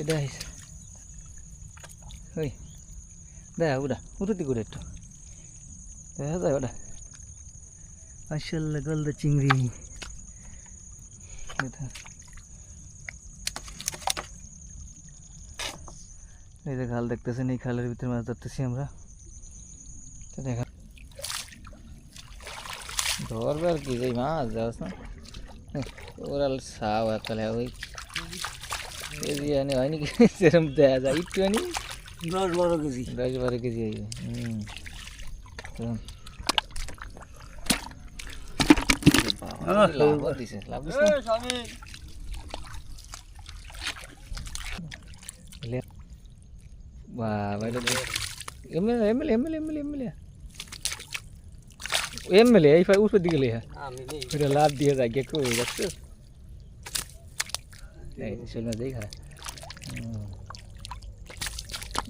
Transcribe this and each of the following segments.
এটা হয়েছে ওই দেখা ওটা উঠতি করে একটু। দেখা যায়, ওটা। মাসাল্লাহ গলদা চিংড়ি। এই যে খাল দেখতেছেন, এই খালের ভিতরে মাছ ধরতেছি আমরা। দেখা ধরবে আর কি যে মাছ, যাস না। ওরা সাও, একালে ওই কেজি আনি হয়নি কি সেরকম দেয়া যায় একটু আনি দশ বারো কেজি দশ বারো কেজি হয়ে হুম তো বাবা, লাভও দিছে, লাভ দিছে না? লে- বাবা, এটা তো- MLA, MLA, MLA, MLA, MLA. MLA, এই ফাই উপর দিকে লেখা আমি নেই ওটা লাভ দিয়ে যায় গে কই দেখছো এই শোল মাছ দেখি খারাপ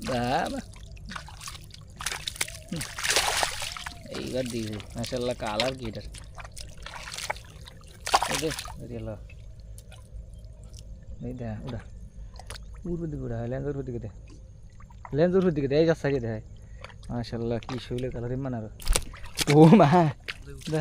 বাবা। হুম। এইবার দিয়েছে মাসাল্লাহ কালার কি এটার? এই দে বেরিয়ে এলো এই দে উড়া উপর দিকে উড়া লেন্স উপর দিকে দে। লেন্স উপর দিকে দে, এই যাচ্ছে আগে দেখায় মাসাল্লাহ কি শৈলে কালার, ইমান আর। ও মা, দে।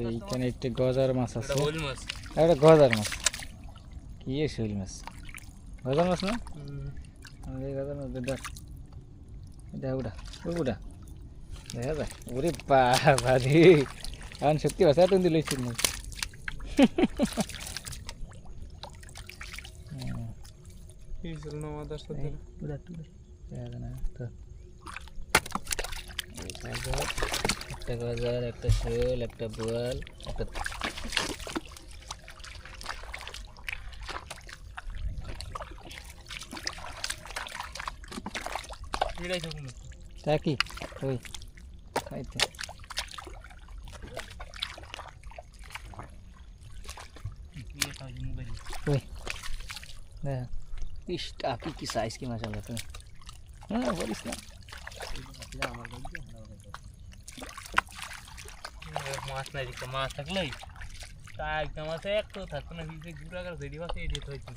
এইখানে একটা গজার মাছ আছে। একটা গজার মাছ। কি শৈল মাছ? গজার মাছ না? গজার মাছ দেখ। এটা উড়া উড়া দেখা যায় ওরে বাবা রে এখন সত্যি ভাষা তুমি দিল না। উড়া তুলে দেখা না তো। একটা গজার একটা শোল একটা বোয়াল একটা এটাই থাকুন তা কি ওই খাইতে ওই দেখ ইস টাকি কি সাইজ কি মাসাল্লাহ তুমি হ্যাঁ বলিস না মাছ নাই মাছ থাকলেই। তা একদম আছে একটু থাকতো না ঘুরে গেল মাছ এই যেতে হইতো